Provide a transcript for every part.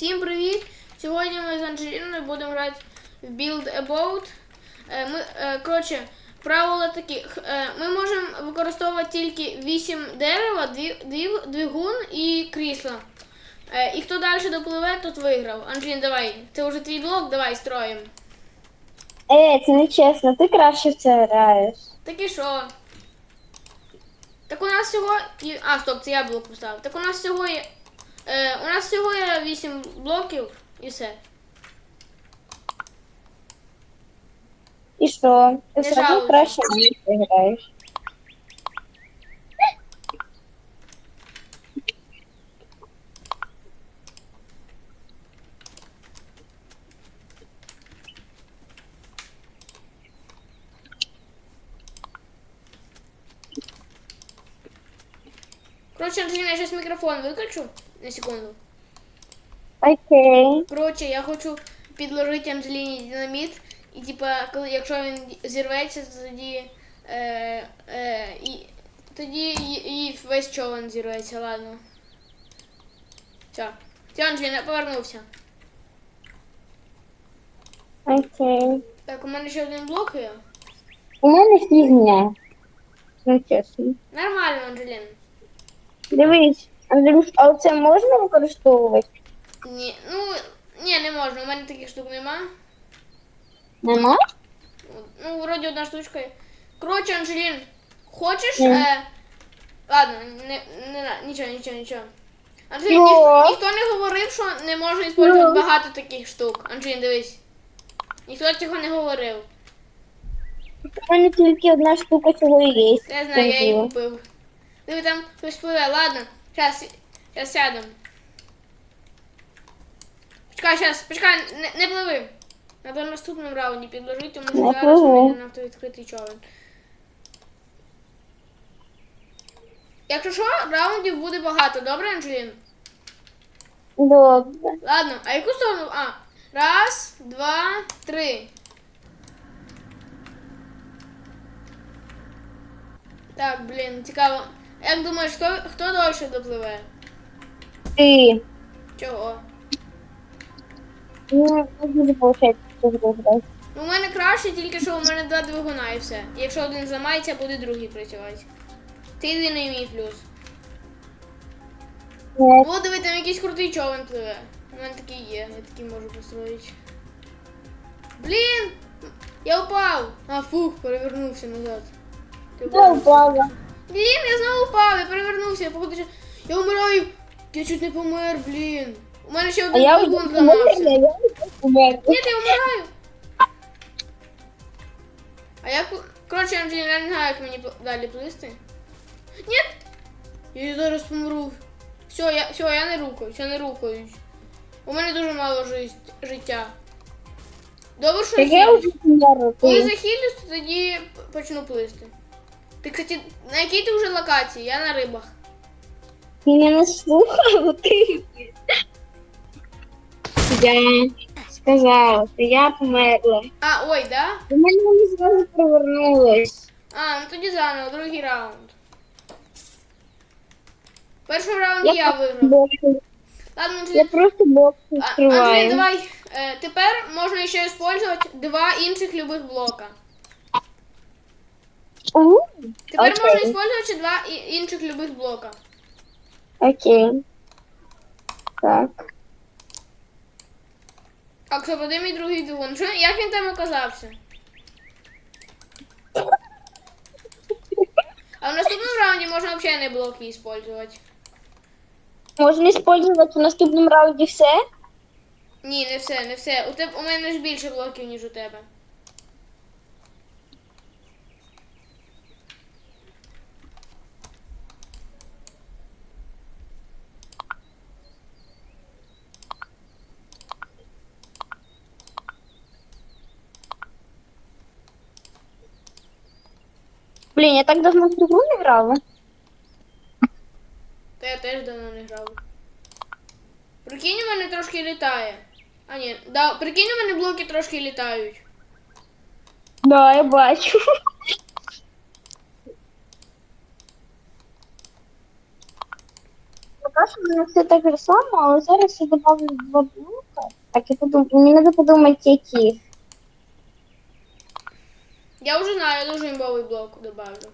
Всім привіт! Сьогодні ми з Анджеліною будемо грати в Build a Boat. Е, Ми, е, коротше, правила такі. Е, Ми можемо використовувати тільки 8 дерева, двигун і крісло. І хто далі допливе, тот виграв. Анджелін, давай. Це вже твій блок, давай строїмо. Е, це не чесно, ти краще в це граєш. Так і що? Так у нас всього. А, стоп, це я блок поставив. Так у нас всього є. Е, у нас всього є 8 блоків і все. І що? Ти Не все одно жалуйся. краще в це граєш. Коротше, я зараз мікрофон виключу на секунду. Окей. Коротше, я хочу підложити Анджеліні динаміт. І типа, коли якщо він зірветься, то тоді. Е, е, і, тоді і, і весь човен зірветься, ладно. Все. Все, Анджеліна, повернувся. Окей. Так, у мене ще один блок є. У мене фігня. Ну чесно. Нормально, Анджелін. Дивись, Андрюш, а оце можна використовувати? Ні, ну, ні, не можна, у мене таких штук нема. Нема? Ну, вроді одна штучка. є. Коротше, Анжелін, хочеш. Мгм. Е... Ладно, не, не, на- нічого, нічого, нічого. Анжелін, Ну. ніхто, ніхто не говорив, що не можна використовувати Ну. багато таких штук. Анжелін, дивись. Ніхто цього не говорив. У мене тільки одна штука цього і є. Я знаю, я її купив. Диви там хтось пливе, ладно. Зараз, зараз сядемо. Почекай, зараз, почекай, не, не пливи. Надо в наступному раунді підложити, тому що зараз вийде на той відкритий човен. Якщо що, раундів буде багато, добре, Анджелін? Добре. Ладно, а яку сторону? А, раз, два, три. Так, блін, цікаво. Як думаєш, хто, хто довше допливе? Ти. Чого? Ну, не виходить, що грати. Ну, у мене краще, тільки що у мене два двигуна і все. Якщо один зламається, буде другий працювати. Ти єдиний мій плюс. Ні. О, диви, там якийсь крутий човен пливе. У мене такий є, я такий можу построїти. Блін! Я упав! А, фух, перевернувся назад. Ти Я впав. Блін, я знову упав, я перевернувся, я походу, я вмираю. Я чуть не помер, блін. У мене ще один я двигун зламався. я. Ні, я вмираю. А як... Коротше, я не знаю, як мені далі плисти. Ні! Я зараз помру. Все, я, все, я не рухаюсь, я не рухаюсь. У мене дуже мало жит- життя. Добре, що я. Коли захилюсь, то тоді почну плисти. Ти, кстати, на якій ти вже локації? Я на рибах. Ти мене слухав, ти. Я сказала, що я померла. А, ой, да? У мене воно зразу провернулось. А, ну тоді заново, другий раунд. В першому раунді я виграв. бокси. Ладно, Я просто бокси А- Андрій, відкриваю. давай. Е, тепер можна ще використовувати два інших любих блока. Тепер можна використовувати два інших любих блока. Окей. Так. А хто буде мій другий двигун? Що, як він там оказався? А в наступному раунді можна взагалі не блоки використовувати. Можна использовать в наступному раунді все? Ні, не все, не все. У тебе у мене ж більше блоків, ніж у тебе. Блін, я так давно в цю гру не грала. Та я теж давно не грав. Прикинь, у мене трошки літає. А ні, да, прикинь, у мене блоки трошки літають. Да, я бачу. Пока що воно все так же само, але зараз я добавлю два блока. Так, я подумаю, мені треба подумати, які. Я вже знаю, я дуже імбовий блок добавлю.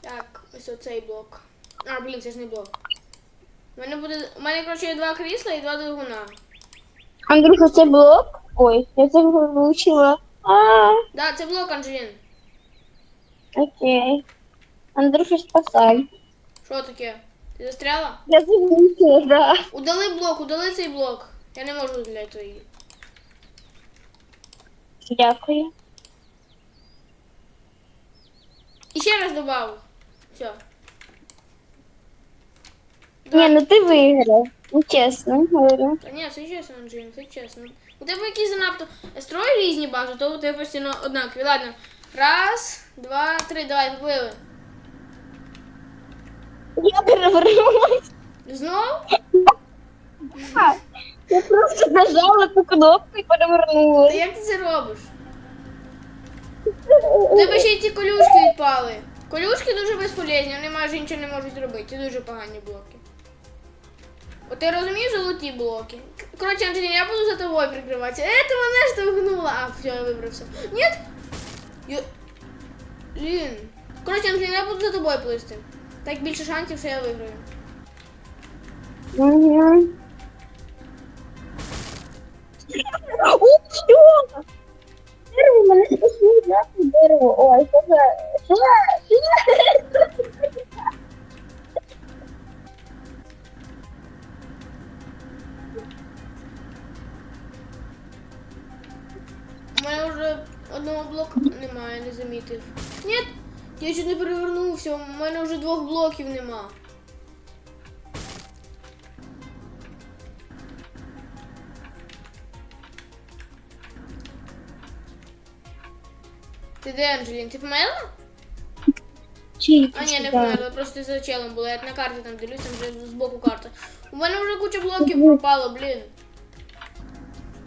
Так, ось оцей блок. А, блін, це ж не блок. У мене буде. У мене, коротше, є два крісла і два двигуна. Андрюха, це блок? Ой, я це вивчила. А, Да, це блок, Анджелін. окей. Андрюша, спасай. Що таке? Ти застряла? Я це да. Удали блок, удали цей блок. Я не можу для твої. Дякую. І ще раз добавив. Все. Ні, ну ти виграв. Ну, чесно говорю. Та ні, це чесно, Анджелін, це чесно. У тебе якісь занадто строї різні бази, то у тебе постійно однакові. Ладно. Раз, два, три, давай, поплили. Я перевернулась. Знов? Я просто нажала ту кнопку і Та перевернулась. як ти це робиш? У тебе ще й ці колючки відпали. Колючки дуже безполезні, вони майже нічого не можуть зробити. Це дуже погані блоки. От ти розумієш золоті блоки? Коротше, Анджеліна, я буду за тобою прикриватися. Е, ти мене штовхнула. А, все, я вибрався. Ні? Я... Блін. Коротше, Анджеліна, я буду за тобою плисти. Так більше шансів, що я виграю. О, що? Дерево, мене спасли, дерево. Ой. Що за... Що за... одного блоку немає, не замітив. Ні, я чуть не перевернувся, у мене вже двох блоків нема. Ти де, Анджелін? Ти померла? А ні, не померла, просто за челом була. Я на карті там дивлюсь, там вже збоку карта. У мене вже куча блоків пропало, блін.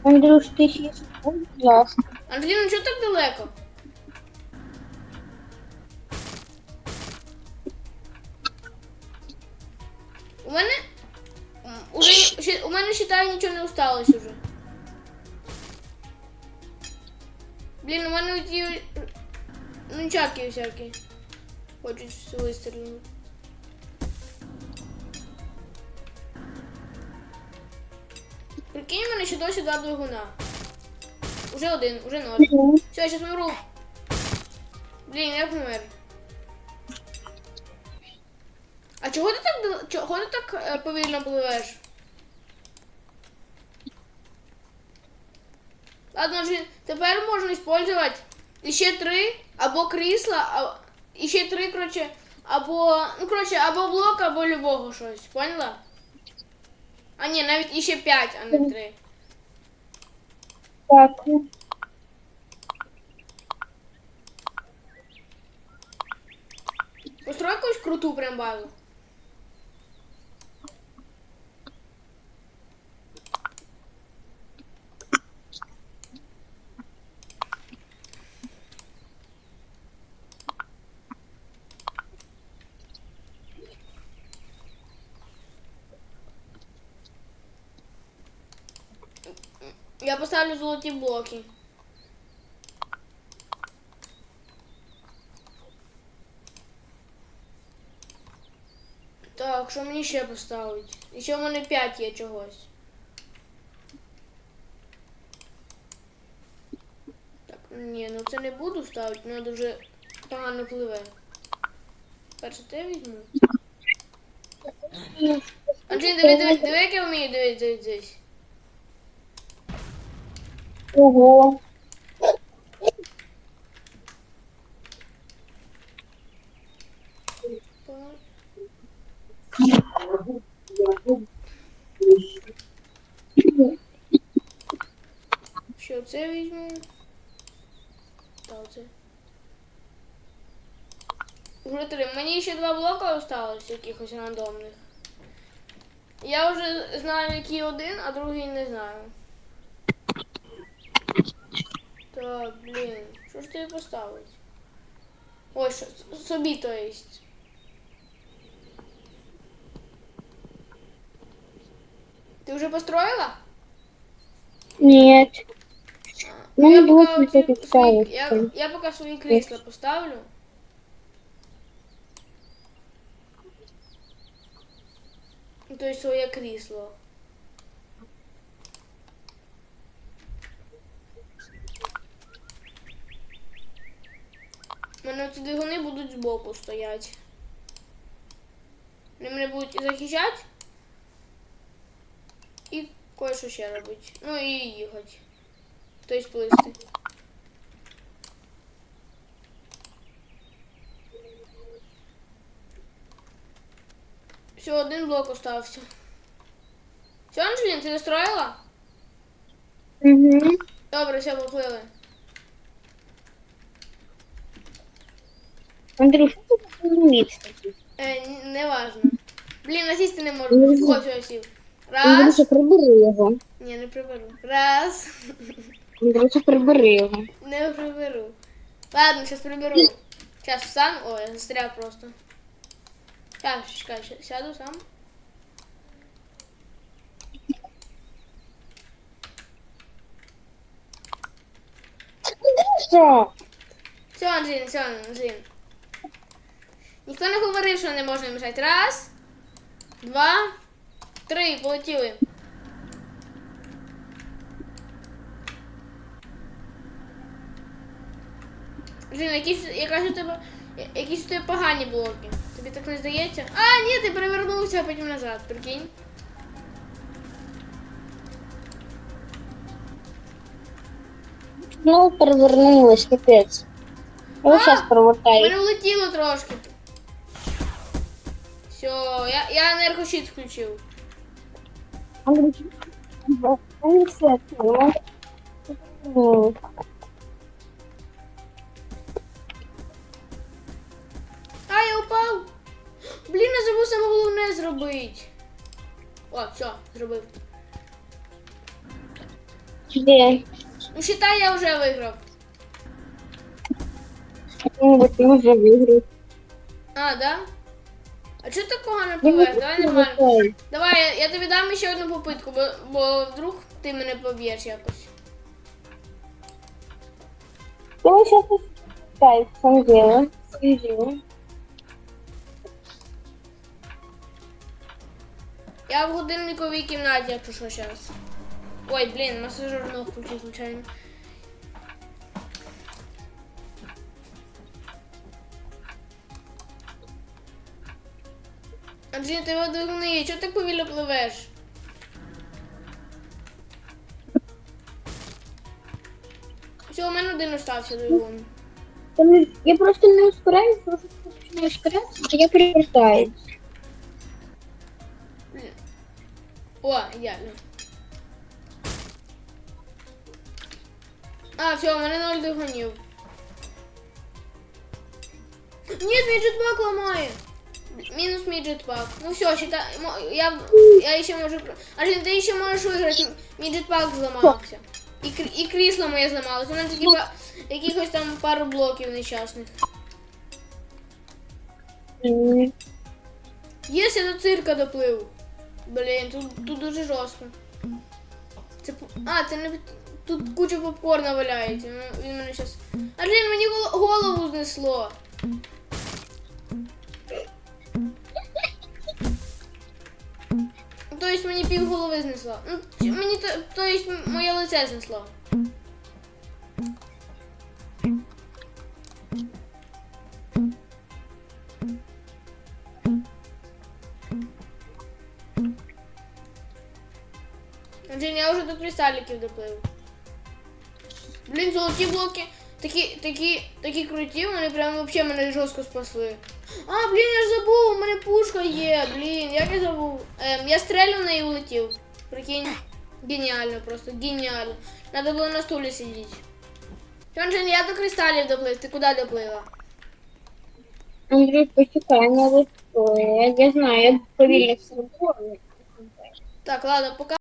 Андрюш, ти ще будь ласка. Анджеліна, чого так далеко? У мене. Уже, у мене считаю, нічого не осталось уже. Блін, у мене ті нунчаки всякі. Хочуть все вистрілити. Прикинь, у мене ще досі два двигуна. Уже один, уже ноль. Все, я сейчас помру. Блін, я помер. А чого ти так чого ти так е, повільно пливеш? Ладно, вже тепер можна использовать іще три або крісла, а, іще три, короче, або, ну, короче, або блок, або любого щось. Поняла? А ні, навіть іще п'ять, а не три. Дякую. Построй якусь круту прям базу. Я поставлю золоті блоки. Так, що мені ще поставить? І ще в мене 5 є чогось. Так, ні, ну це не буду ставити, воно дуже погано пливе. Перше те візьму. Анджей, диви, диви, диви, як я вмію дивись, дивись. Ого. Ще оце візьму. Та оце. Три. Мені ще два блока осталось якихось рандомних. Я вже знаю, який один, а другий не знаю. Так, блін, що ж тобі поставити? Ой, що, собі то есть. Ти вже построїла? Нет. Ну, я було оці таких я, я поки свої крісла поставлю. То есть своє крісло. У мене ці двигуни будуть збоку стояти. Вони мене будуть захищати. І кое-що ще робити. Ну і їхати. Тобто плисти. Все, один блок остався. Все, Анжелін, ти достроїла? Угу. Добре, все, поплили. Андрюш, що ти так розумієш? Е, не важно. Блін, насісти не можу. ну. Ось, ось сів. Андрюша, Раз. прибери його. Ні, не приберу. Раз. Андрюша, прибери його. Не приберу. Ладно, сейчас приберу. Сейчас сам. Ой, я застрял просто. Сейчас, чекай, ща- сяду сам. Що? Все, Анжелін, все, Анжелін. Ніхто не говорив, що не можна мішати. Раз, два, три, полетіли. Жін, якісь, якась у тебе, якісь у тебе погані блоки. Тобі так не здається? А, ні, ти перевернувся, а потім назад, прикинь. Ну, перевернулась, капець. А! зараз провертаю. мене влетіло трошки. Все, я, я ну. Ну, А, я упав. Блін, я забув саме головне зробити. О, все, зробив. Де? Ну, считай, я вже виграв. Ну, от ми вже виграли. А, да? А чого ти так погано пливеш? Давай нормально. Давай, я, я тобі дам ще одну попитку, бо, бо вдруг ти мене поб'єш якось. Я сейчас в чем дело. Я в годинниковій кімнаті, якщо що зараз. Ой, блін, масажер ног включив, звичайно. Андрій, тебе є, чого так повільно пливеш? Все, у мене один остався двигун. Я просто не ускоряюсь, просто не ускоряюсь, а я перевертаюсь. О, ідеально. А, все, у мене ноль двигунів. Ні, мій джетпак ламає. Мінус мій джетпак. Ну все, считай, я, я ще можу... про- Алін, ти ще можеш виграти. Мій джетпак зламався. І, і крісло моє зламалося. У мене тільки па- якихось там пару блоків нещасних. Єс, я до цирка доплив. Блін, тут, тут дуже жорстко. Це А, це не тут куча попкорна валяється. Ну, він мене щас. А блін, мені голову знесло. Тобто мені пів голови знесло. Ну, мені то, тобто моє лице знесло. Джин, я вже до кристаліків доплив. Блін, золоті блоки такі, такі, такі круті, вони прям вообще мене жорстко спасли. А, блін, я ж забув, у мене пушка є, блін, як я забув. Ем, я стрелю в неї улетів. Прикинь. Геніально просто, геніально. Надо було на стулі сидіти. Джин, я до кристалів доплив, ти куди доплила? Андрюш, почекай, надо что? Я, знаю, я повільно все робила. Так, ладно, пока.